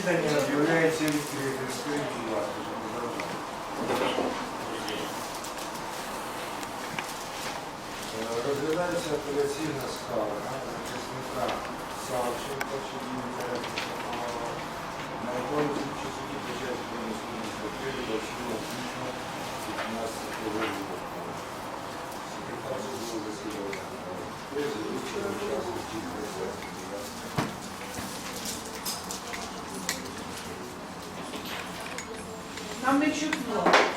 Засідання об'являється відкритим. Розглядається апеляційна скарга захисника Савченка, інтересів Шаповала, на якому слідчі суді Печерської міської статті до всього квітня 15 року. Секретар судового засідання. Президент, Нам не чутно.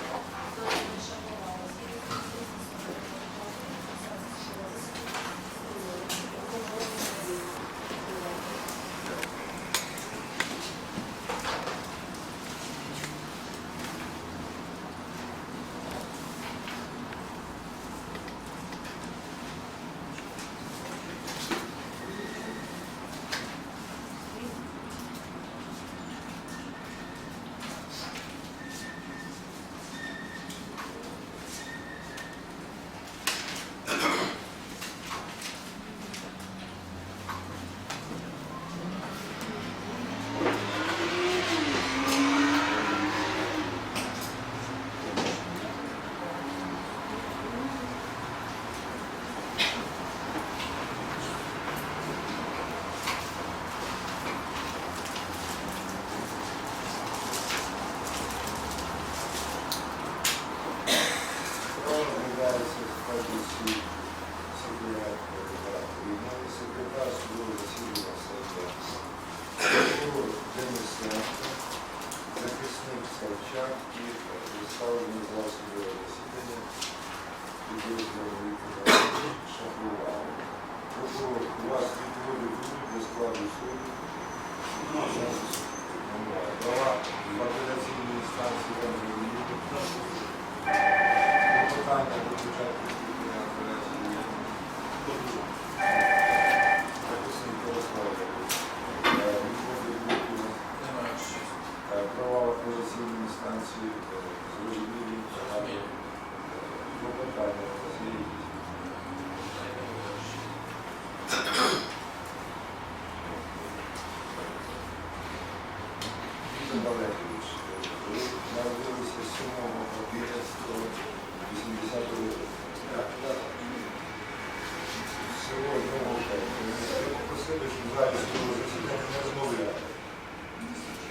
залі судового засідання не розмовляти.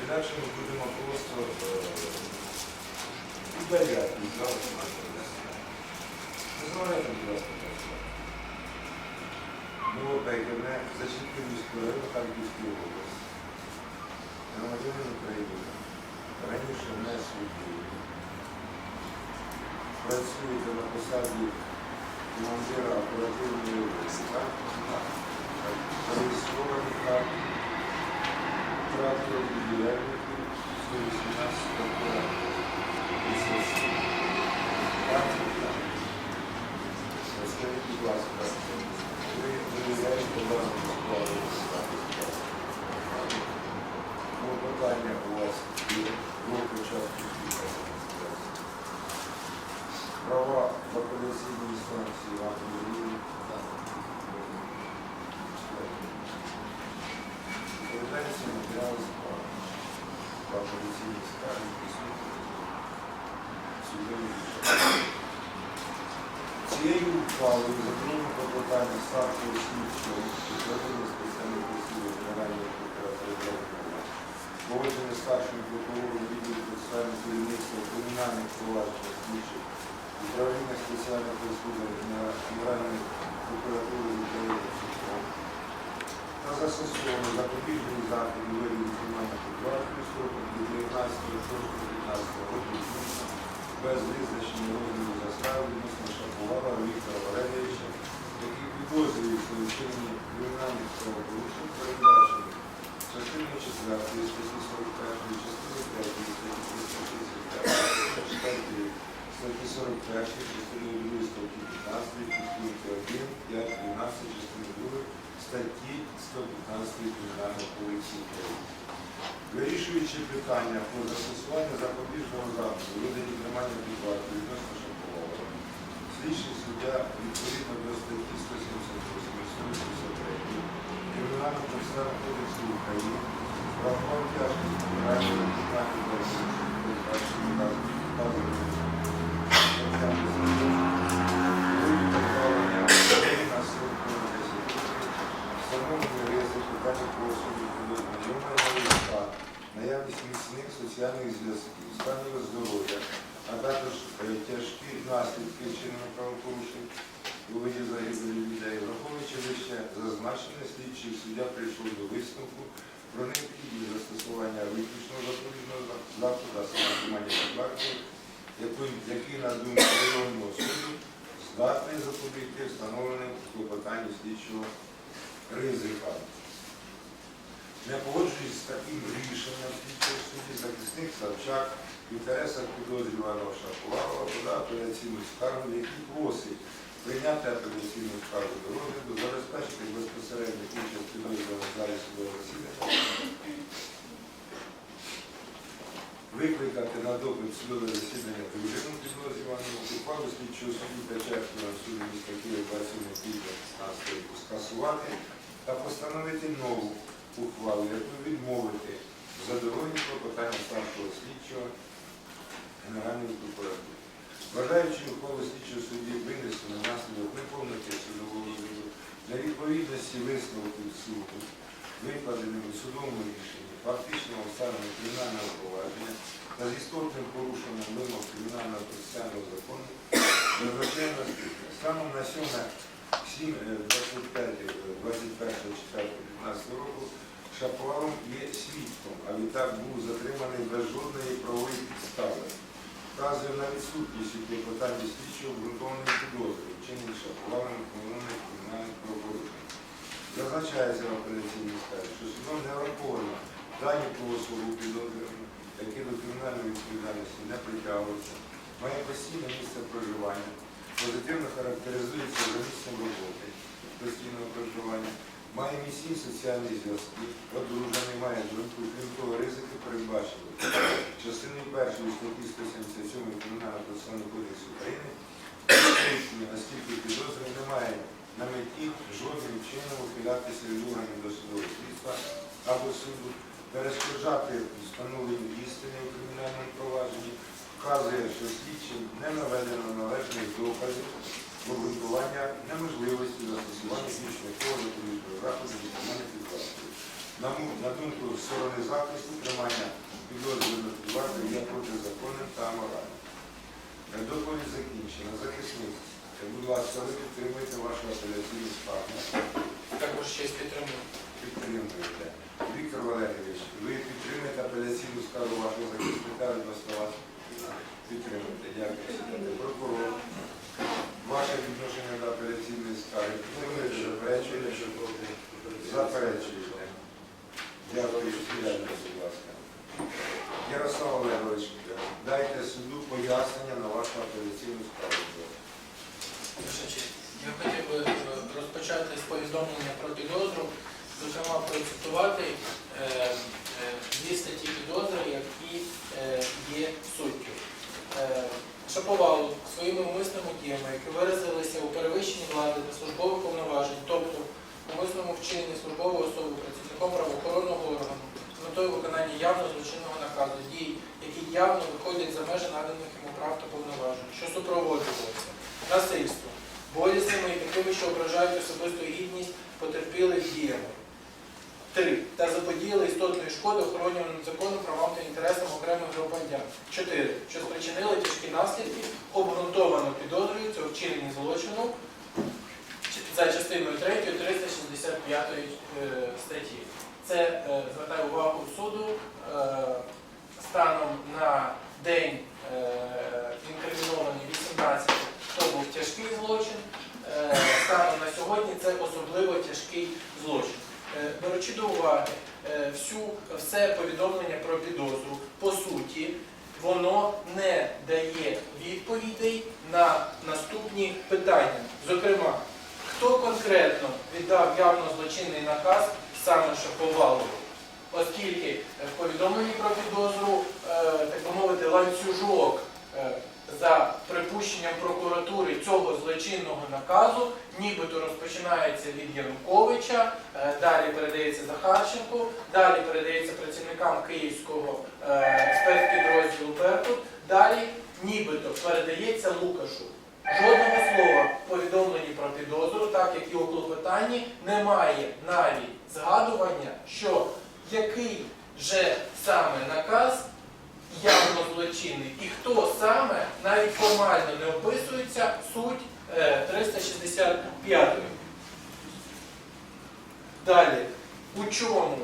Інакше ми будемо просто удаляти з залу. Розмовляйте, будь ласка, просто. Новока, яке зачіпив міської району Харківської області. Громадянин України. Раніше не суддів. Працюєте на посаді командира оперативної області, Зареєстровані так. Втратили діяльників 118 року. Так? Так. Скажіть, будь ласка, ви довіряєте даному складу? Питання у вас є до початку. Права в апеляційній? Цією ухвалою закрили клопотання старшого слідчого управління спеціальних осіб Генеральної прокуратури України. Погодження старшим прокурором відділу процесуального керівництва кримінальних проваджень слідчих управління спеціальних розслідувань Генеральної прокуратури України застосовано у вигляді тримання під вартою строком до 19.06.15 року без визначення розміру застави відносно Шаповала Віктора Валерійовича, який підозрюється у вчиненні кримінальних правопорушень, передбачених частиною 4 статті 41, частиною 3 статті 335, статті 41, частиною 2 статті 15, підпункти 1, 5, 12, частиною 2 статті 115 Кримінального кодексу України. Вирішуючи питання про застосування запобіжного заходу, видані тримання під відносно Шаповала, слідчий суддя відповідно до статті 178 183 Кримінального процесуального кодексу України Враховуючи тяжкість реальної виконання закону, та наявність міцних соціальних зв'язків, стан його здоров'я, а також е, тяжкі наслідки вчинення правопорушень у виді загибелі людей, враховуючи лише зазначене, слідчий суддя прийшов до висновку про необхідність застосування виключного запобіжного заходу, саме тримання під вартою, який, на думку районного суду здатний запобігти встановленим у клопотанні слідчого ризика. Не погоджуюсь з таким рішенням судді захисник Савчак в інтересах підозрюваного Шаповалова подав апеляційну скаргу, який просить прийняти апеляційну скаргу до розгляду, забезпечити безпосередньо участь підозрюваного залі судового засідання, викликати на допит судове засідання дружину підозрюваного, ухвалу слідчого судді Печерського суду міста Києва 27 квітня 16 скасувати та постановити нову ухвалу, відмовити в задоволенні клопотання старшого слідчого Генеральної прокуратури. Вважаючи ухвалу слідчого судді винесено внаслідок неповноти судового розгляду для відповідності висновків суду, викладеним у судовому рішенні, фактичного обставини кримінального провадження та з істотним порушенням вимог кримінального процесуального закону, наступне. Станом на 7 7, е, 25, е, 21 4 15 року Шаповалов є свідком, а відтак був затриманий без жодної правової підстави. Вказує на відсутність у клопотанні слідчого обґрунтованої підозри, вчинені Шаповалом встановлених кримінальних правопорушень. Зазначається в апеляційній скарзі, що судом не враховано дані по особу підозрюваного, які до кримінальної відповідальності не притягуються, має постійне місце проживання, позитивно характеризується місцем роботи постійного проживання, має міцні соціальні зв'язки, одружений, має жінку, крім того, ризики передбачені. Частиною першої статті 177 Кримінального процесуального кодексу України, оскільки підозри немає на меті жодним чином ухилятися від органів досудового слідства або суду, перешкоджати встановленню істини у кримінальному вказує, що слідчим не наведено належних доказів обґрунтування неможливості застосування іншого запобіжного заходу виконання підвартою. На, на думку сторони захисту, тримання підозрюваного під вартою є протизаконним та аморальним. Е, Доповідь закінчена. Захисник, е, будь ласка, ви підтримуєте вашу апеляційну скаргу. Також щось підтримую. Підтримуєте. Віктор Валерійович, ви підтримуєте апеляційну скаргу вашого захисника від вас? Підтримуєте. Дякую. Прокурор. Ваше відношення до апеляційної скарги. Підтримуєте, заперечуєте? Заперечуєте. Дякую, сідайте, будь ласка. Ярослав Олегович, дайте суду пояснення на вашу апеляційну скаргу. Я хотів би е, розпочати з повідомлення про підозру, зокрема процитувати е, е, статті підозри, які е, є суттю. Е, Шаповалу своїми умисними діями, які виразилися у перевищенні влади та службових повноважень, тобто умисному вчиненні службової особи працівником правоохоронного органу з метою виконання явно злочинного наказу дій, які явно виходять за межі наданих йому прав та повноважень, що супроводжувалися насильством, болісними і такими, що ображають особисту гідність потерпілих діями. Три. Та заподіяли істотної шкоди охоронюваним законом правам та інтересам окремих громадян. Чотири. Що спричинили тяжкі наслідки, обґрунтовано підозрюються у вчиненні злочину за частиною 3 365 е, статті. Це звертає звертаю увагу суду е, станом на день е, інкримінований 18 то був тяжкий злочин. Е, станом на сьогодні це особливо тяжкий злочин. Е, Беручи до уваги е, всю, все повідомлення про підозру, по суті, воно не дає відповідей на наступні питання. Зокрема, хто конкретно віддав явно злочинний наказ саме Шаповалову? Оскільки в повідомленні про підозру, е, так би мовити, ланцюжок е, за припущенням прокуратури цього злочинного наказу, нібито розпочинається від Януковича, е, далі передається Захарченку, далі передається працівникам Київського е, спецпідрозділу Беркут, далі нібито передається Лукашу. Жодного слова в повідомленні про підозру, так як і у клопотанні, немає навіть згадування, що який же саме наказ явно злочинний і хто саме навіть формально не описується суть е, 365. Далі, у чому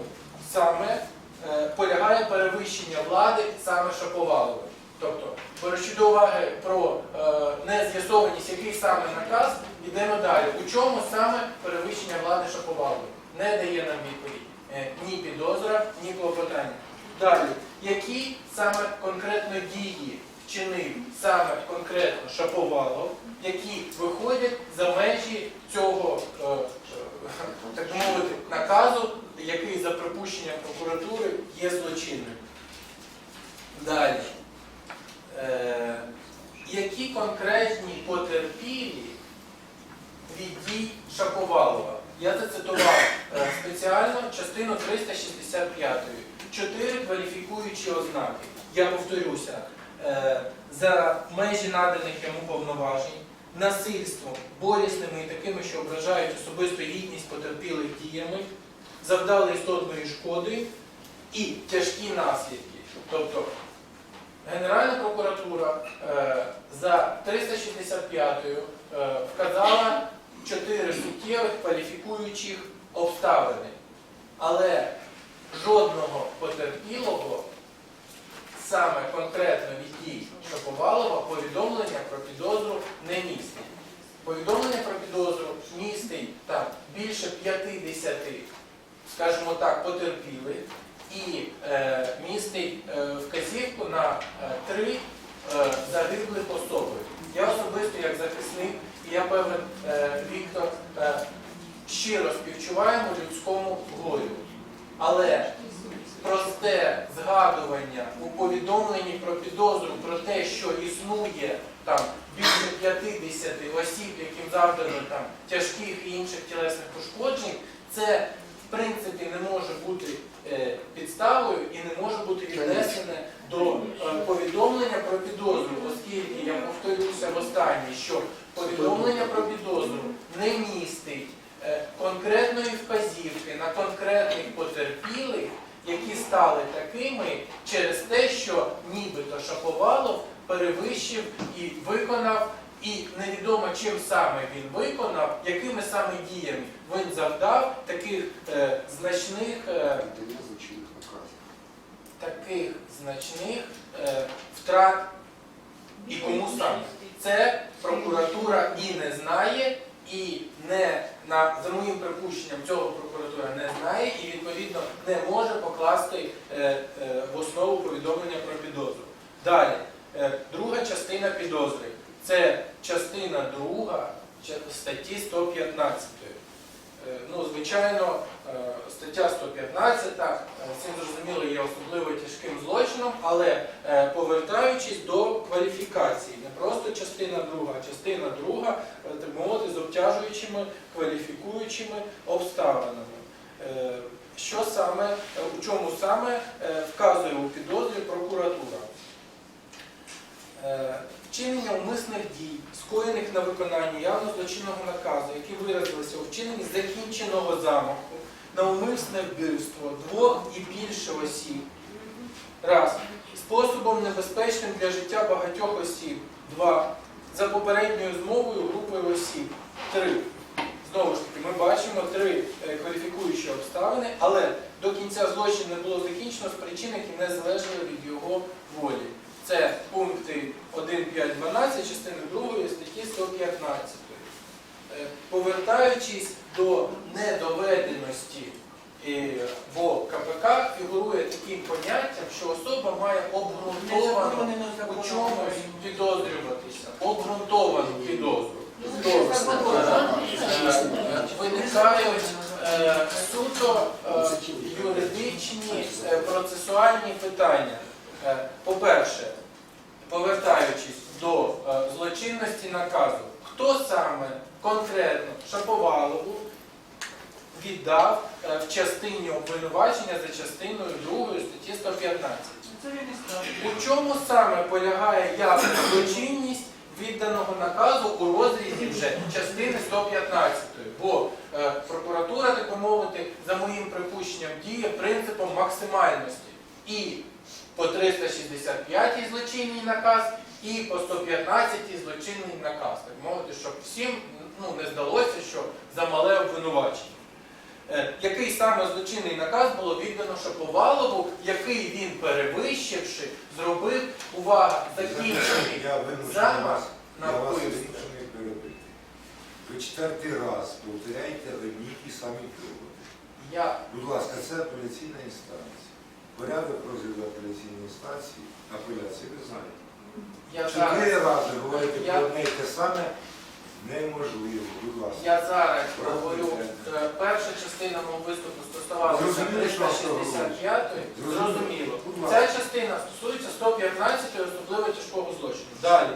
саме е, полягає перевищення влади саме Шаповалової? Тобто, беручи до уваги про е, нез'ясованість, який саме наказ, йдемо далі. У чому саме перевищення влади Шаповалової? Не дає нам відповідь е, ні підозра, ні клопотання. Далі, які саме конкретно дії вчинив саме конкретно Шаповалов, які виходять за межі цього, е, е, так мовити, наказу, який за припущенням прокуратури є злочинним. Далі. Е, які конкретні потерпілі від дій Шаповалова? Я зацитував спеціально частину 365. Чотири кваліфікуючі ознаки. Я повторюся, е, за межі наданих йому повноважень, насильством, болісними і такими, що ображають особисту гідність потерпілих діями, завдали істотної шкоди і тяжкі наслідки. Тобто Генеральна прокуратура е, за 365-ю е, вказала чотири суттєвих кваліфікуючих обставини. Але жодного потерпілого саме конкретно від дій Шаповалова повідомлення про підозру не містить. Повідомлення про підозру містить там більше 50, скажімо так, потерпілих і е, містить е, вказівку на е, три е, загиблих особи. Я особисто як захисник, і я певен, е, Віктор, е, щиро співчуваємо людському горю. Але просте згадування у повідомленні про підозру про те, що існує там більше 50 осіб, яким завдано там тяжких і інших тілесних ушкоджень, це в принципі не може бути е, підставою і не може бути віднесене до е, повідомлення про підозру, оскільки я повторюся востаннє, що повідомлення про підозру не містить е, конкретної вказівки на конкретних потерпілих, які стали такими через те, що нібито Шаповалов перевищив і виконав, і невідомо чим саме він виконав, якими саме діями він завдав таких е, значних. Е, таких значних е, втрат і кому саме. Це прокуратура і не знає, і не на за моїм припущенням цього прокуратура не знає і відповідно не може покласти е, е, в основу повідомлення про підозру. Далі, е, друга частина підозри. Це частина друга статті 115. Е, Ну, звичайно, е, стаття 115, е, цим зрозуміло, є особливо тяжким злочином, але повертаючись до кваліфікації, не просто частина друга, а частина друга, так мовити, з обтяжуючими кваліфікуючими обставинами. Що саме, у чому саме вказує у підозрі прокуратура? Е, Вчинення умисних дій, скоєних на виконанні явно злочинного наказу, які виразилися у вчиненні закінченого замаху на умисне вбивство двох і більше осіб. Раз. Способом небезпечним для життя багатьох осіб. Два. За попередньою змовою групою осіб. Три. Знову ж таки, ми бачимо три е, кваліфікуючі обставини, але до кінця злочин не було закінчено з причин, які не залежали від його волі. Це пункти 1, 5, 12 частини 2 статті 115. Е, Повертаючись до недоведеності е, в КПК, фігурує таким поняттям, що особа має обґрунтовано у чомусь підозрюватися, обґрунтовану підозру. Тобто, е, виникають е, суто е, юридичні е, процесуальні питання. Е, По-перше, повертаючись до е, злочинності наказу, хто саме конкретно Шаповалову віддав е, в частині обвинувачення за частиною 2 статті 115? Це він і сказав. У чому саме полягає явна злочинність відданого наказу у розрізі вже частини 115? Бо прокуратура, так би мовити, за моїм припущенням, діє принципом максимальності. І по 365 злочинний наказ, і по 115 злочинний наказ. Так мовити, щоб всім ну, не здалося, що замале обвинувачення. Е, Який саме злочинний наказ було віддано Шаповалову, який він, перевищивши, зробив, увага, закінчений замах на вбивство. Ви четвертий раз повторяєте одні ті самі доводи. Я Будь ласка, це апеляційна інстанція. Порядок розгляду апеляційної інстанції, апеляції, ви знаєте. Чотири рази говорити про одне й те саме неможливо. Будь ласка. я зараз говорю, е, перша частина мого виступу стосувалася Зрозуміло, що 365 Зрозуміло. Ця частина стосується 115 особливо тяжкого злочину. Далі.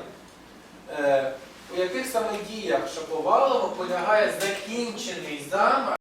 Е, у яких саме діях Шаповалова полягає закінчений замах